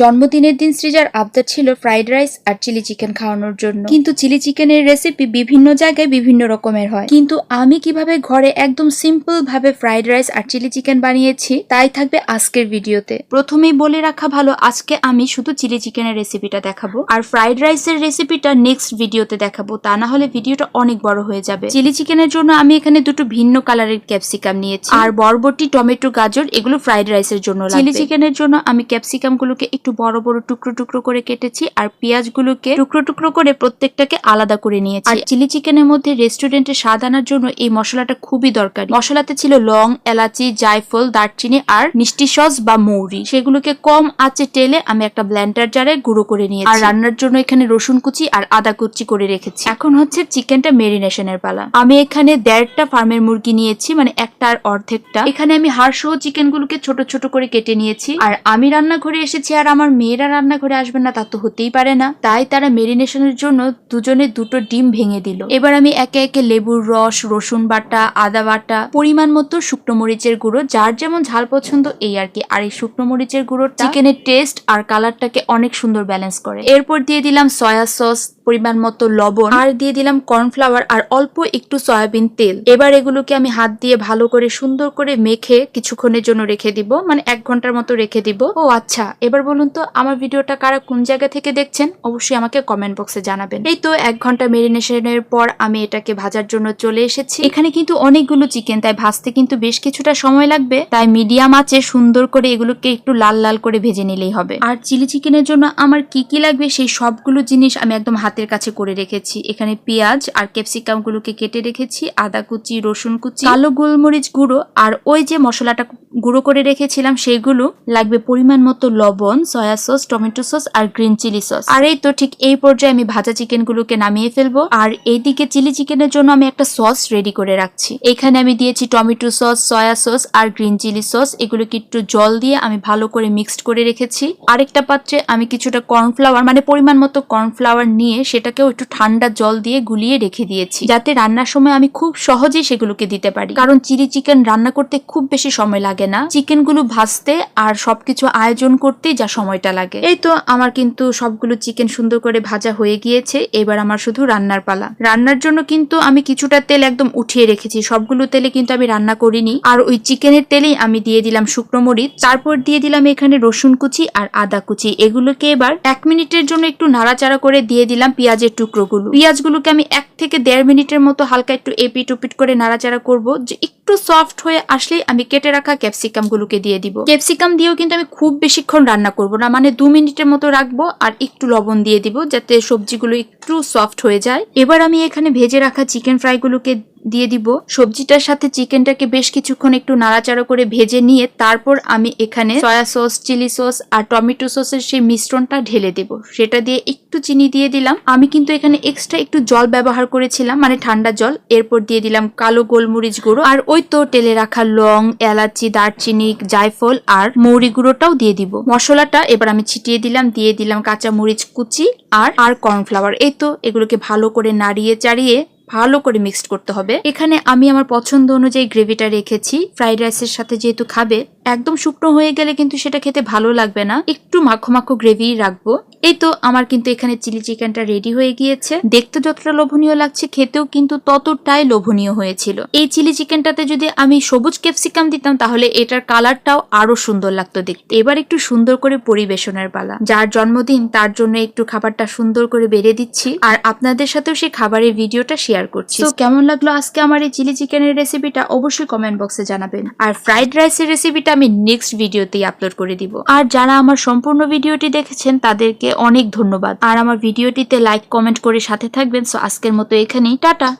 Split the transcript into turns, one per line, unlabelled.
জন্মদিনের দিন সৃজার আবদার ছিল ফ্রাইড রাইস আর চিলি চিকেন খাওয়ানোর জন্য। কিন্তু চিলি চিকেনের রেসিপি বিভিন্ন জায়গায় বিভিন্ন রকমের হয়। কিন্তু আমি কীভাবে ঘরে একদম সিম্পল ভাবে ফ্রাইড রাইস আর চিলি চিকেন বানিয়েছি, তাই থাকবে আজকের ভিডিওতে। প্রথমেই বলে রাখা ভালো, আজকে আমি শুধু চিলি চিকেনের রেসিপিটা দেখাবো। আর ফ্রাইড রাইসের রেসিপিটা নেক্সট ভিডিওতে দেখাবো, তা না হলে ভিডিওটা অনেক বড় হয়ে যাবে। চিলি চিকেনের জন্য আমি এখানে দুটো ভিন্ন কালারের ক্যাপসিকাম নিয়েছি। আর বরবটি, টমেটো, গাজর, এগুলো ফ্রাইড রাইসের জন্য চিলি চিকেনের জন্য আমি ক্যাপসিকাম গুলোকে একটু বড় বড়, টুকরো টুকরো করে কেটেছি আর পেঁয়াজ গুলোকে টুকরো টুকরো করে প্রত্যেকটাকে আলাদা করে নিয়েছি। আর চিলি চিকেনের মধ্যে রেস্টুরেন্টে স্বাদ আনার জন্য এই মশলাটা খুবই দরকারি। মশলাতে ছিল লং, এলাচি, জায়ফল, দারচিনি আর মিষ্টি সস বা মৌরি। সেগুলোকে কম আঁচে টেলে আমি একটা ব্ল্যান্ডার জারে গুঁড়ো করে নিয়েছি। আর রান্নার জন্য এখানে রসুন কুচি আর আদা কুচি করে রেখেছি। এখন হচ্ছে চিকেনটা মেরিনেশনের পালা। আমি এখানে দেড়টা ফার্মের মুরগি নিয়েছি মানে একটা আর অর্ধেকটা। এখানে আমি হাড় সহ চিকেন গুলোকে ছোট ছোট করে কেটে নিয়েছি। আর আমি রান্নাঘরে এসেছি আর আমার মেয়েরা রান্নাঘরে আসবে না, তা তো হতেই পারে না। তাই তারা মেরিনেশনের জন্য দুজনে দুটো ডিম ভেঙে দিল। এবার আমি একে একে লেবুর রস, রসুন বাটা, আদা বাটা, পরিমাণ মতো শুকনো মরিচের গুঁড়ো, যার যেমন ঝাল পছন্দ এই আর কি। আর এই শুকনো মরিচের গুঁড়ো চিকেনের টেস্ট আর কালারটাকে অনেক সুন্দর ব্যালেন্স করে। এরপর দিয়ে দিলাম সয়া সস পরিমাণ মতো লবণ, আর দিয়ে দিলাম কর্নফ্লাওয়ার আর অল্প একটু সয়াবিন তেল। এবার এগুলোকে আমি হাত দিয়ে ভালো করে সুন্দর করে মেখে কিছুক্ষণের জন্য রেখে দিব। মানে এক ঘণ্টার মতো রেখে দিব। ও আচ্ছা এবার বলুন তো, আমার ভিডিওটা কারা কোন জায়গা থেকে দেখছেন, অবশ্যই আমাকে কমেন্ট বক্সে জানাবেন। এই তো এক ঘণ্টা মেরিনেশনের পর আমি এটাকে ভাজার জন্য চলে এসেছি। এখানে কিন্তু অনেকগুলো চিকেন তাই ভাজতে কিন্তু বেশ কিছুটা সময় লাগবে। তাই মিডিয়াম আছে সুন্দর করে এগুলোকে একটু লাল লাল করে ভেজে নিলেই হবে। আর চিলি চিকেনের জন্য আমার কি কি লাগবে, সেই সবগুলো জিনিস আমি একদম হাতের কাছে করে রেখেছি। এখানে পেঁয়াজ আর ক্যাপসিকাম গুলোকে কেটে রেখেছি, আদা কুচি, রসুন কুচি, কালো গোলমরিচ গুঁড়ো, আর ওই যে মশলাটা গুঁড়ো করে রেখেছিলাম, সেগুলো লাগবে পরিমাণ মতো লবণ সয়া সস টমেটো সস আর গ্রিন চিলি সস আর এই তো ঠিক এই পর্যায়ে আমি ভাজা চিকেন গুলোকে নামিয়ে ফেলব। আর এইদিকে চিলি চিকেনের জন্য আমি একটা সস রেডি করে রাখছি। এখানে আমি দিয়েছি টমেটো সস সয়া সস আর গ্রিন চিলি সস এগুলোকে একটু জল দিয়ে আমি ভালো করে মিক্সড করে রেখেছি। আরেকটা পাত্রে আমি কিছুটা কর্নফ্লাওয়ার মানে পরিমাণ মতো কর্নফ্লাওয়ার নিয়ে সেটাকেও একটু ঠান্ডা জল দিয়ে গুলিয়ে রেখে দিয়েছি। যাতে রান্নার সময় আমি খুব সহজেই সেগুলোকে দিতে পারি। কারণ চিলি চিকেন রান্না করতে খুব বেশি সময় লাগে না। চিকেনগুলো ভাজতে আর সবকিছু আয়োজন করতে যা সময়টা লাগে। এই তো আমার কিন্তু সবগুলো চিকেন সুন্দর করে ভাজা হয়ে গিয়েছে। এবার আমার শুধু রান্নার পালা। রান্নার জন্য কিন্তু আমি কিছুটা তেল একদম উঠিয়ে রেখেছি। সবগুলো তেলে কিন্তু আমি রান্না করিনি। আর ওই চিকেনের তেলেই আমি দিয়ে দিলাম শুকনো মরিচ। তারপর দিয়ে দিলাম এখানে রসুন কুচি আর আদা কুচি। এগুলোকে এবার এক মিনিটের জন্য একটু নাড়াচাড়া করে দিয়ে দিলাম পেঁয়াজের টুকরোগুলো। পেঁয়াজগুলোকে আমি এক থেকে দেড় মিনিটের মতো হালকা একটু এপিট উপিট করে নাড়াচাড়া করব যে একটু সফট হয়ে আসলেই আমি কেটে রাখা ক্যাপসিকাম গুলোকে দিয়ে দিব। ক্যাপসিকাম দিয়েও কিন্তু আমি খুব বেশিক্ষণ রান্না করব না মানে দু মিনিটের মতো রাখব আর একটু লবণ দিয়ে দিব যাতে সবজিগুলো একটু সফট হয়ে যায়। এবার আমি এখানে ভেজে রাখা চিকেন ফ্রাইগুলোকে দিয়ে দিব। সবজিটার সাথে চিকেনটাকে বেশ কিছুক্ষণ একটু নাড়াচাড়া করে ভেজে নিয়ে তারপর আমি এখানে সয়া সস, চিলি সস আর টমেটো সসের সেই মিশ্রণটা ঢেলে দেব। সেটা দিয়ে একটু চিনি দিয়ে দিলাম। আমি কিন্তু এখানে এক্সট্রা একটু জল ব্যবহার করেছিলাম মানে ঠান্ডা জল। এরপর দিয়ে দিলাম কালো গোলমরিচ গুঁড়ো। আর ওই তো টেলে রাখা লং, এলাচি, দারচিনি, জায়ফল আর মৌরি গুঁড়োটাও দিয়ে দিব। মশলাটা এবার আমি ছিটিয়ে দিলাম, দিয়ে দিলাম কাঁচা মরিচ কুচি আর আর কর্নফ্লাওয়ার এই তো এগুলোকে ভালো করে নাড়িয়ে চাড়িয়ে ভালো করে মিক্সড করতে হবে। এখানে আমি আমার পছন্দ অনুযায়ী গ্রেভিটা রেখেছি। ফ্রাইড রাইসের সাথে যেহেতু খাবে, একদম শুকনো হয়ে গেলে কিন্তু সেটা খেতে ভালো লাগবে না। একটু মাখো মাখো গ্রেভি রাখব। এই তো আমার কিন্তু এখানে চিলি চিকেনটা রেডি হয়ে গিয়েছে। দেখতে যতটা লোভনীয় লাগছে, খেতেও কিন্তু ততটাই লোভনীয় হয়েছিল। এই চিলি চিকেনটাতে যদি আমি সবুজ ক্যাপসিকাম দিতাম, তাহলে এটার কালারটাও আরও সুন্দর লাগতো দেখতে। এবার একটু সুন্দর করে পরিবেশনের পালা। যার জন্মদিন, তার জন্য একটু খাবারটা সুন্দর করে বেড়ে দিচ্ছি। আর আপনাদের সাথেও সেই খাবারের ভিডিওটা শেয়ার করছি। তো কেমন লাগল আজকে আমার এই চিলি চিকেনের রেসিপিটা অবশ্যই কমেন্ট বক্সে জানাবেন। আর ফ্রাইড রাইসের রেসিপিটা আমি নেক্সট ভিডিওতেই আপলোড করে দিব। আর যারা আমার সম্পূর্ণ ভিডিওটি দেখেছেন, তাদেরকে অনেক ধন্যবাদ। আর আমার ভিডিওটিতে লাইক কমেন্ট করে সাথে থাকবেন। সো আজকের মতো এখানেই। টাটা!